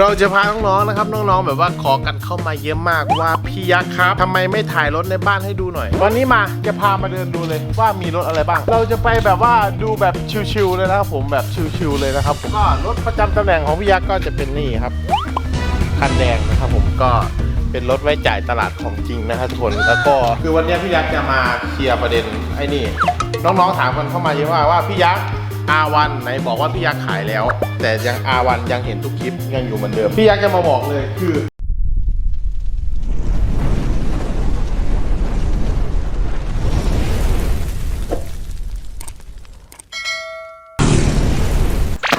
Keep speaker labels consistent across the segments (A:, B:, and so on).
A: เราจะพาน้องๆ นะครับ น้องๆ แบบว่าขอกันเข้ามาเยอะมากว่าพี่ยักษ์ครับทำไมไม่ถ่ายรถในบ้านให้ดูหน่อย วันนี้มาจะพามาเดินดูเลยว่ามีรถอะไรบ้าง เราจะไปแบบว่าดูแบบชิวๆเลยนะครับผมแบบชิวๆเลยนะครับก็รถประจำตำแหน่งของพี่ยักษ์ก็จะเป็นนี่ครับคันแดงนะครับผมก็เป็นรถไว้จ่ายตลาดของจริงนะครับทุกคนแล้วก็คือวันนี้พี่ยักษ์จะมาเคลียร์ประเด็นไอ้นี่น้องๆถามกันเข้ามาเยอะมากว่าพี่ยักษ์ R1 ไหนบอกว่าพี่ยักษ์ขายแล้ว แต่ยัง R1 ยังเห็นทุกคลิปยังอยู่เหมือนเดิม พี่ยักษ์จะมาบอกเลยคือ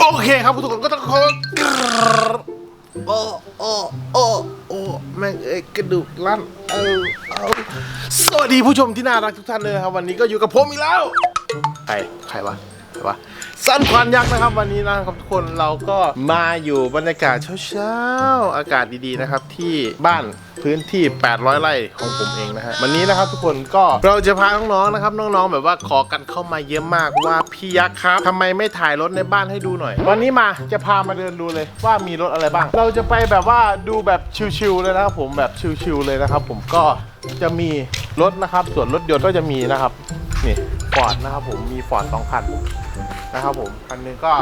A: โอเคครับทุกคนก็ต้องขอโอ้โอ้โอ้โอ้แม่งเอ้ยกระดูกลั่นเอาเอาสวัสดีผู้ชมที่น่ารักทุกท่านเลยครับ วันนี้ก็อยู่กับผมอีกแล้ว ใคร ใครวะ วะสั้นควันยักษ์นะครับวันนี้นะครับทุกคนเราก็มาอยู่บรรยากาศเช้าๆอากาศดีๆนะครับที่บ้านพื้นที่ 800 ไร่ของผมเองนะฮะวันนี้นะครับทุกคนก็เราจะพาน้องๆนะครับน้องๆ แบบว่าขอกันเข้ามาเยอะมากว่าพี่ยักษ์ครับทำไมไม่ถ่ายรถในบ้านให้ดูหน่อย วันนี้มาจะพามาเดินดูเลยว่ามีรถอะไรบ้าง เราจะไปแบบว่าดูแบบชิวๆเลยนะครับผมแบบชิวๆเลยนะครับ ผมก็จะมีรถนะครับส่วนรถยนต์ก็จะมีนะครับนี่ ฟอร์ดนะครับผมมีฟอร์ดสองคันนะครับผมคันหนึงก็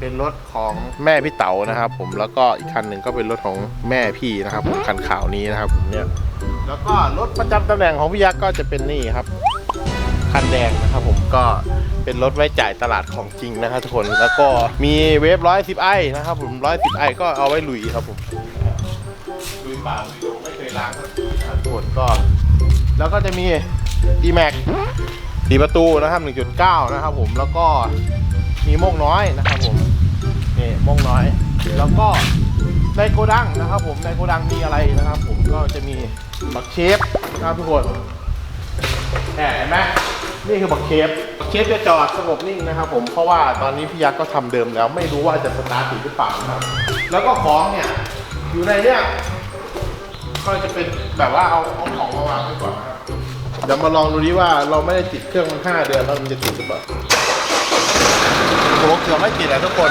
A: เป็นรถของแม่พี่เต๋านะครับ ผมแล้วก็อีกคันหนึ่งก็เป็นรถของแม่พี่นะครับผมคันขาวนี้นะครับผมเนี่ยแล้วก็รถประจำตำแหน่งของพี่ยักษ์ก็จะเป็นนี่ครับคันแดงนะครับผมก็เป็นรถไว้จ่ายตลาดของจริงนะครับทุกคนแล้วก็มีเวฟร้อยสิบไอนะครับผมร้อยสิบไอก็เอาไว้ลุยครับผมลุยป่าลุยดงไม่เคยล้างครับทุกคนก็ แล้วก็จะมี d m a x สีประตูนะครับ 1.9 นะครับผมแล้วก็มีโมงน้อยนะครับผมนี่โมงน้อย แล้วก็ในโกดังนะครับ ผมในโกดังมีอะไรนะครับ ผมก็จะมีบักเชฟนะครับทุกคนแหมเห็นไหมนี่คือบักเชฟบักเชฟจะจอดสงบนิ่งนะครับ ผมเพราะว่าตอนนี้พี่ยักษ์ก็ทำเดิมแล้ว ไม่รู้ว่าจะสตาร์ทติดหรือเปล่านะครับแล้วก็ของเนี่ยอยู่ในเนี่ยก็จะเป็นแบบว่าเอาเอาของมาวางไว้ก่อนนะครับ เดี๋ยวมาลองดูดิว่าเราไม่ได้ติดเครื่องมันห้าเดือนแล้วมันจะติดหรือเปล่าโอ้โหเกือบไม่ติดแล้วทุกคน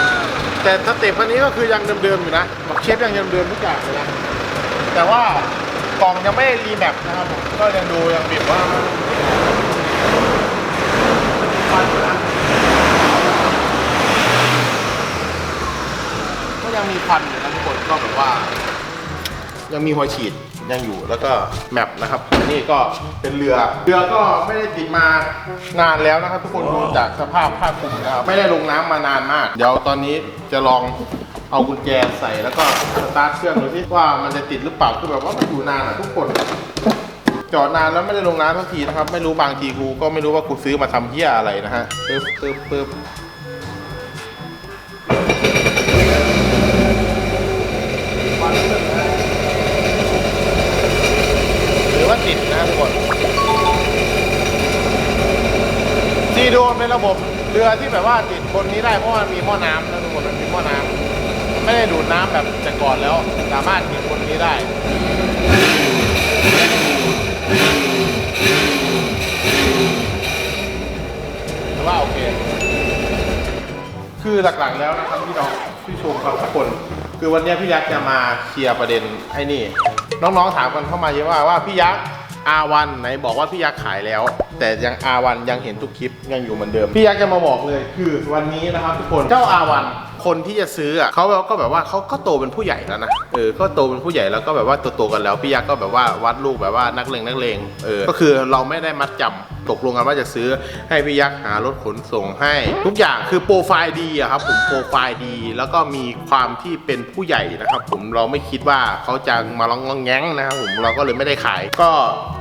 A: แต่สเต็ปอันนี้ก็คือยังเดิมๆอยู่นะบักเชฟยังเดิมๆทุกอย่างเลยนะแต่ว่ากล่องยังไม่รีแมปนะครับผมก็ยังดูยังแบบว่ามันอยู่นะก็ยังมีควันอยู่นะทุกคนก็แบบว่า ยังมีหัวฉีดยังอยู่แล้วก็แมปนะครับอันนี่ก็เป็นเรือ เรือก็ไม่ได้ติดมานานแล้วนะครับ ทุกคนดูจากสภาพภาพคุมนะครับไม่ได้ลงน้ำมานานมาก เดี๋ยวตอนนี้จะลองเอากุญแจใส่แล้วก็สตาร์ทเครื่องดูที่ว่ามันจะติดหรือเปล่าคือแบบว่ามันอยู่นานอะทุกคน จอดนานแล้วไม่ได้ลงน้ำทันทีนะครับ ไม่รู้บางทีกูก็ไม่รู้ว่ากูซื้อมาทำเหี้ยอะไรนะฮะปึ๊บปึ๊บปึ๊บ ระบบเรือที่แบบว่าติดบนนี้ได้เพราะว่ามีหม้อน้ำนะทุกคนมันมีหม้อน้ำไม่ได้ดูดน้ำแบบแต่ก่อนแล้ว สามารถติดบนนี้ได้ถือว่าโอเค คือหลักๆแล้วนะครับพี่น้องพี่ชมครับทุกคน คือวันนี้พี่ยักษ์จะมาเคลียร์ประเด็นไอ้นี่ น้องๆถามกันเข้ามาเยอะว่าว่าพี่ยักษ์ R1 ไหนบอกว่าพี่ยักษ์ขายแล้ว แต่ยัง R1 ยังเห็นทุกคลิปยังอยู่เหมือนเดิม พี่ยักษ์จะมาบอกเลย คือวันนี้นะครับทุกคนเจ้า R1 คนที่จะซื้ออะเขาก็แบบว่าเขาก็โตเป็นผู้ใหญ่แล้วนะเออก็โตเป็นผู้ใหญ่แล้วก็แบบว่าโตๆกันแล้วพี่ยักษ์ก็แบบว่าวัดลูกแบบว่านักเลงนักเลงเออก็คือเราไม่ได้มัดจำ ตกลงกันว่าจะซื้อให้พี่ยักษ์หารถขนส่งให้ ทุกอย่างคือโปรไฟล์ดีอะครับผมโปรไฟล์ดี แล้วก็มีความที่เป็นผู้ใหญ่นะครับผมเราไม่คิดว่าเขาจะมาลองงองแง้งนะครับผมเราก็เลยไม่ได้ขาย ก็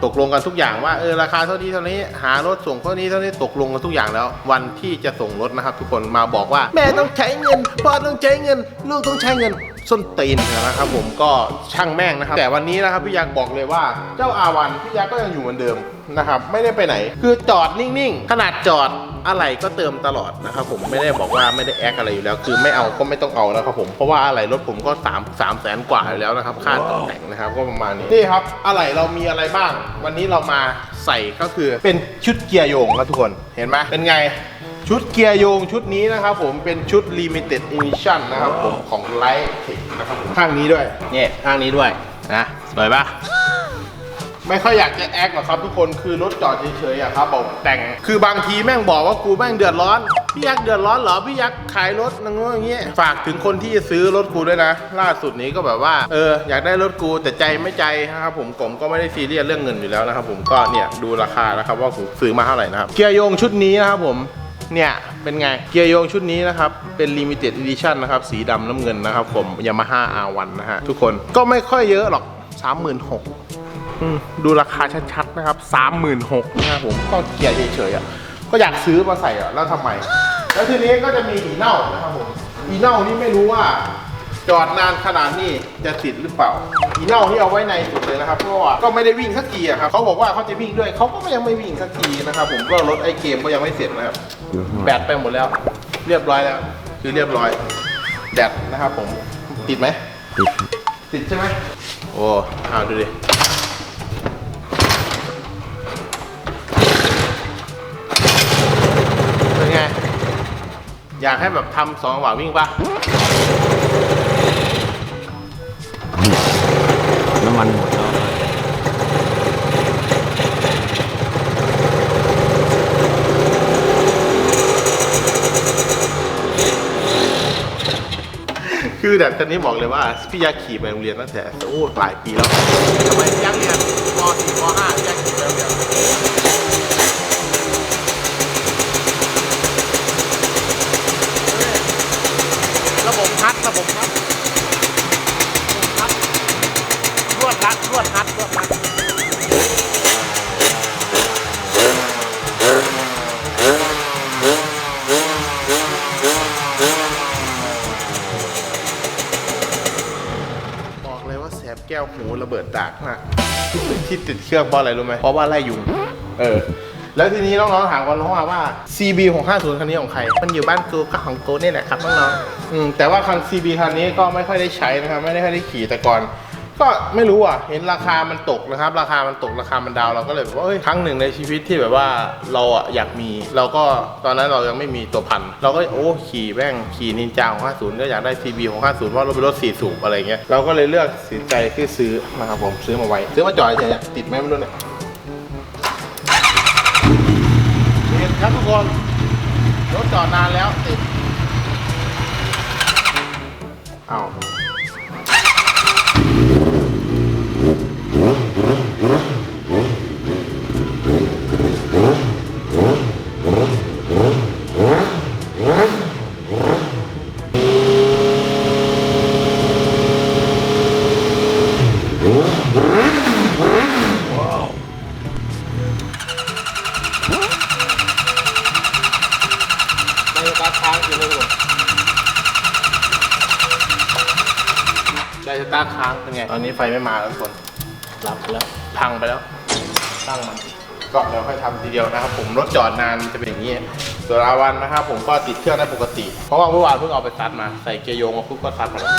A: ตกลงกันทุกอย่างว่าเออราคาเท่านี้เท่านี้หารถส่งเท่านี้เท่านี้ตกลงกันทุกอย่างแล้ว วันที่จะส่งรถนะครับ ทุกคนมาบอกว่า แม่ต้องใช้เงินพ่อต้องใช้เงิน ลูกต้องใช้เงิน ส้นตีนนะครับผมก็ช่างแม่งนะครับ แต่วันนี้นะครับพี่ยักษ์บอกเลยว่าเจ้าอาวันพี่ยักษ์ก็ยังอยู่เหมือนเดิมนะครับไม่ได้ไปไหน คือจอดนิ่งๆ ขนาดจอดอะไรก็เติมตลอดนะครับผมไม่ได้บอกว่าไม่ได้แอคอะไรอยู่แล้ว คือไม่เอาก็ไม่ต้องเอานะครับผมเพราะว่าอะไรรถผมก็3 3แสนกว่าอยู่แล้วนะครับค่าตกแต่งนะครับก็ประมาณนี้นี่ครับอะไรเรามีอะไรบ้าง วันนี้เรามาใส่ก็คือเป็นชุดเกียร์โยงครับทุกคนเห็นไหมเป็นไง ชุดเกียร์โยงชุดนี้นะครับผมเป็นชุด limited edition นะครับผมของ Light Tech นะครับผมข้างนี้ด้วยเนี่ยข้างนี้ด้วยนะสวยปะไม่ค่อยอยากจะแอคหรอกครับทุกคนคือรถจอดเฉยๆอะครับบอกแต่งคือบางทีแม่งบอกว่ากูแม่งเดือดร้อน พี่ยักษ์เดือดร้อนเหรอพี่ยักษ์ขายรถนังนู้นอย่างเงี้ยฝากถึงคนที่จะซื้อรถกูด้วยนะ ล่าสุดนี้ก็แบบว่าเอออยากได้รถกูแต่ใจไม่ใจนะครับผมผมก็ไม่ได้ซีเรียสเรื่องเงินอยู่แล้วนะครับผมก็เนี่ยดูราคานะครับว่าผมซื้อมาเท่าไหร่นะครับเกียร์โยงชุดนี้นะครับผม เนี่ยเป็นไงเกียร์โยงชุดนี้นะครับ เป็น limited edition นะครับ สีดำน้ำเงินนะครับผม Yamaha R1 นะฮะทุกคนก็ไม่ค่อยเยอะหรอก 36,000ดูราคาชัดๆนะครับ 36,000นะครับผมก็เกียร์เฉยๆอะก็อยากซื้อมาใส่อะแล้วทำไม แล้วทีนี้ก็จะมีอีเน่านะครับผมอีเน่านี่ไม่รู้ว่า จอดนานขนาดนี้จะติดหรือเปล่าอีเน่าที่เอาไว้ในสุดเลยนะครับเพราะว่าก็ไม่ได้วิ่งสักทีอะครับเขาบอกว่าเขาจะวิ่งด้วยเขาก็ยังไม่วิ่งสักทีนะครับผมก็รถไอเกมก็ยังไม่เสร็จนะครับแบตไปหมดแล้ว เรียบร้อยแล้ว คือเรียบร้อยแดดนะครับผมติดไหมติดใช่ไหมโอ้เอาดูดิเป็นไง อยากให้แบบทำสองจังหวะวิ่งปะ
B: มันหมดแล้ว
A: คือแบบตอนนี้บอกเลยว่าพี่ยาขี่ไปโรงเรียนตั้งแต่โอ้หลายปีแล้วทำไมพี่ยักษ์เรียนม .4 ม .5 พี่ยักษ์ขี่ไปโรงเรียนระบบพัดระบบพัดพัด รัดรวดพัดรวดพัดบอกเลยว่าแสบแก้วหูระเบิดดากมากที่ติดเครื่องเพราะอะไรรู้ไหมเพราะว่าไล่ยุงเออแล้วทีนี้น้องๆถามกันว่าว่า CB 650คันนี้ของใคร มันอยู่บ้านกูก็ของกูนี่ยแหละครับน้องๆแต่ว่าคัน CB คันนี้ก็ไม่ค่อยได้ใช้นะครับ ไม่ได้ค่อยได้ขี่แต่ก่อน ก็ไม่รู้อะ เห็นราคามันตกนะครับ ราคามันตกราคามันดาวเราก็เลยแบบว่าเอ้ยครั้งหนึ่งในชีวิตที่แบบว่าเราอะอยากมีเราก็ตอนนั้นเรายังไม่มีตัวพันเราก็โอ้ขี่แม่งขี่นินจาของ50ก็อยากได้ CB ของ50เพราะเราเป็นรถ4สูบอะไรเงี้ยเราก็เลยเลือกสินใจที่ซื้อนะครับผมซื้อมาไว้ ซื้อมาจอดเฉยๆติดไหมไม่รู้เนี่ยเห็นครับทุกคนรถจอดนานแล้วติดเอา ในตาค้างอยู่เลยทุกคนได้สตาร์ทค้างเป็นไง ตอนนี้ไฟไม่มาแล้วทุกคนหลับไปแล้ว พังไปแล้ว ตั้งมัน ก็เดี๋ยวค่อยทำทีเดียวนะครับผมรถจอดนานจะเป็นอย่างนี้ส่วนอาวันนะครับผมก็ติดเครื่องได้ปกติ เพราะว่าเมื่อวานเพิ่งเอาไปซัดมา ใส่เกียร์โยงมาปุ๊บก็ซัดมาแล้ว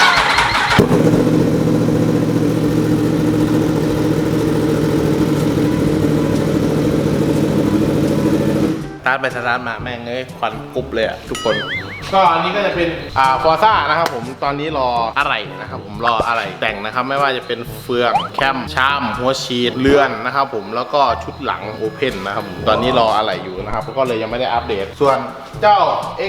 A: าร์ทไปสตาร์ทมาแม่งเอ้ยควันกรุบเลยอะทุกคน ก็อันนี้ก็จะเป็นอ่าฟอร์ซ่านะครับผมตอนนี้รออะไรนะครับผมรออะไรแต่งนะครับไม่ว่าจะเป็นเฟืองแคมชามหัวชีดเลื่อนนะครับผมแล้วก็ชุดหลังโอเพนนะครับผมตอนนี้รออะไรอยู่นะครับก็เลยยังไม่ได้อัปเดต ส่วนเจ้า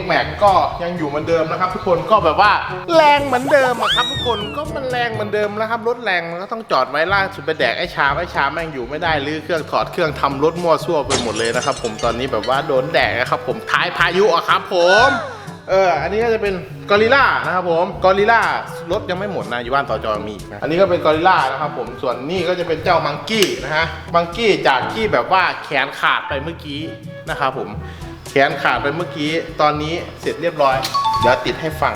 A: X Max ก็ยังอยู่เหมือนเดิมนะครับ ทุกคนก็แบบว่าแรงเหมือนเดิมอะครับทุกคนก็มันแรงเหมือนเดิมนะครับรถแรงมันก็ต้องจอดไว้ล่างสุดไปแดกไอ้ชามไอ้ชามแม่งอยู่ไม่ได้รื้อเครื่องถอดเครื่องทำรถมั่วซั่วไปหมดเลยนะครับผมตอนนี้แบบว่าโดนแดกนะครับผมท้ายพายุอะครับผม เออ อันนี้ก็จะเป็นกอริล่านะครับผม กอริล่ารถยังไม่หมดนะอยู่บ้านต่อจอมีอีกนะอันนี้ก็เป็นกอริล่านะครับผม ส่วนนี่ก็จะเป็นเจ้ามังกี้นะฮะ มังกี้จากที่แบบว่าแขนขาดไปเมื่อกี้นะครับผม แขนขาดไปเมื่อกี้ ตอนนี้เสร็จเรียบร้อย เดี๋ยวติดให้ฟัง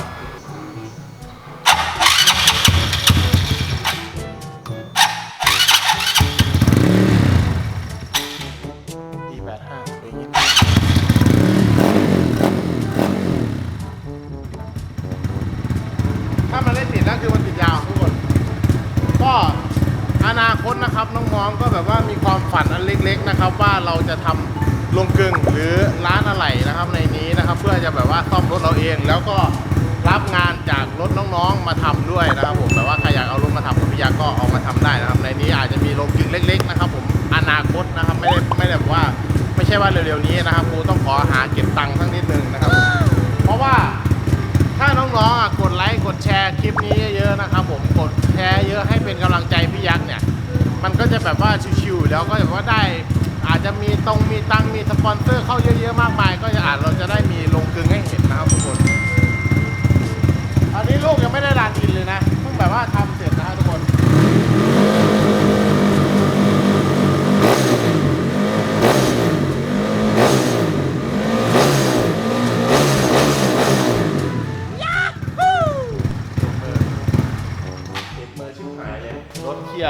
A: ด้วยนะครับผมแบบว่าใครอยากเอารถมาทำกับพี่ยักษ์ก็เอามาทำได้นะครับ ในนี้อาจจะมีลงกลึงเล็ก ๆ นะครับ ผมอนาคตนะครับไม่ได้ไม่ได้แบบว่าไม่ใช่ว่าเร็วๆนี้นะครับกูต้องขอหาเก็บตังค์สักนิดนึงนะครับ เพราะว่าถ้าน้องๆกดไลค์กดแชร์คลิปนี้เยอะๆนะครับ ผมกดแชร์เยอะให้เป็นกำลังใจพี่ยักษ์เนี่ย มันก็จะแบบว่าชิวๆแล้วก็แบบว่าได้อาจจะมีตรงมีตังมีสปอนเซอร์เข้าเยอะๆมากมาย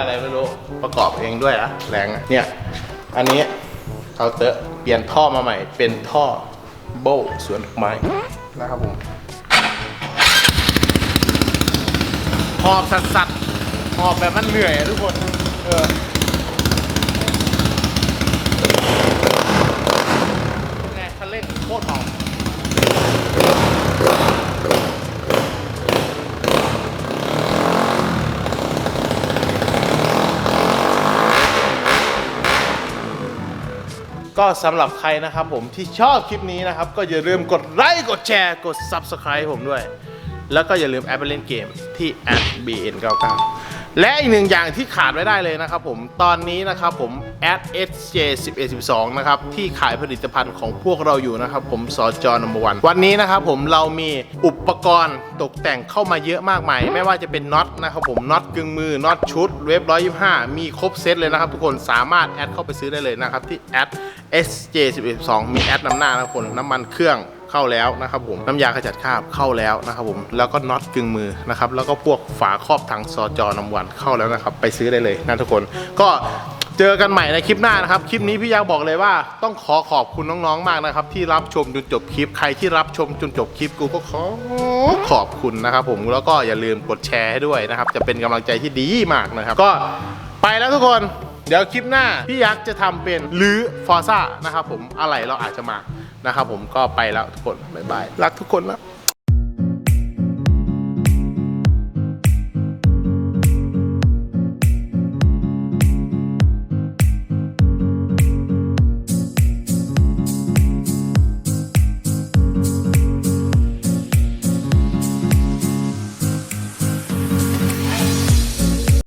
A: อะไรไม่รู้ประกอบเองด้วยอะแรงอะเนี่ย อันนี้เขาเตอะเปลี่ยนท่อมาใหม่ เป็นท่อโบสวนดอกไม้นะครับผมหอบสัสสัสๆหอบแบบมันเหนื่อยอะทุกคน เออไงคันเร่งโคตรหอม ก็สำหรับใครนะครับผมที่ชอบคลิปนี้นะครับ ก็อย่าลืมกดไลค์กดแชร์กด Subscribe ผมด้วย แล้วก็อย่าลืมแอปไปเล่นเกมที่ @bn99 และอีกหนึ่งอย่างที่ขาดไม่ได้เลยนะครับผมตอนนี้นะครับผม @sj1112 นะครับที่ขายผลิตภัณฑ์ของพวกเราอยู่นะครับผมสจนมวันวันนี้นะครับผมเรามีอุปกรณ์ตกแต่งเข้ามาเยอะมากมาย ไม่ว่าจะเป็นน็อตนะครับผมน็อตกึ่งมือน็อตชุดเว็บ125 มีครบเซตเลยนะครับทุกคนสามารถแอดเข้าไปซื้อได้เลยนะครับที่ @sj1112 มีแอดนำหน้านะครับคนน้ำมันเครื่อง เข้าแล้วนะครับผมน้ำยาขจัดคราบเข้าแล้วนะครับผมแล้วก็น็อตกึ่งมือนะครับแล้วก็พวกฝาครอบถังซอจอนำวันเข้าแล้วนะครับไปซื้อได้เลยนะทุกคนก็เจอกันใหม่ในคลิปหน้านะครับ คลิปนี้พี่ยักษ์บอกเลยว่าต้องขอขอบคุณน้องๆมากนะครับ ที่รับชมจนจบคลิป ใครที่รับชมจนจบคลิปกูก็ขอขอบคุณนะครับ ผมแล้วก็อย่าลืมกดแชร์ให้ด้วยนะครับ จะเป็นกำลังใจที่ดีมากนะครับ ก็ไปแล้วทุกคน เดี๋ยวคลิปหน้าพี่ยักษ์จะทำเป็นหรือฟอร์ซ่านะครับผมอะไรเราอาจจะมานะครับผมก็ไปแล้วทุกคนบ๊ายบายรักทุกคนล่ะ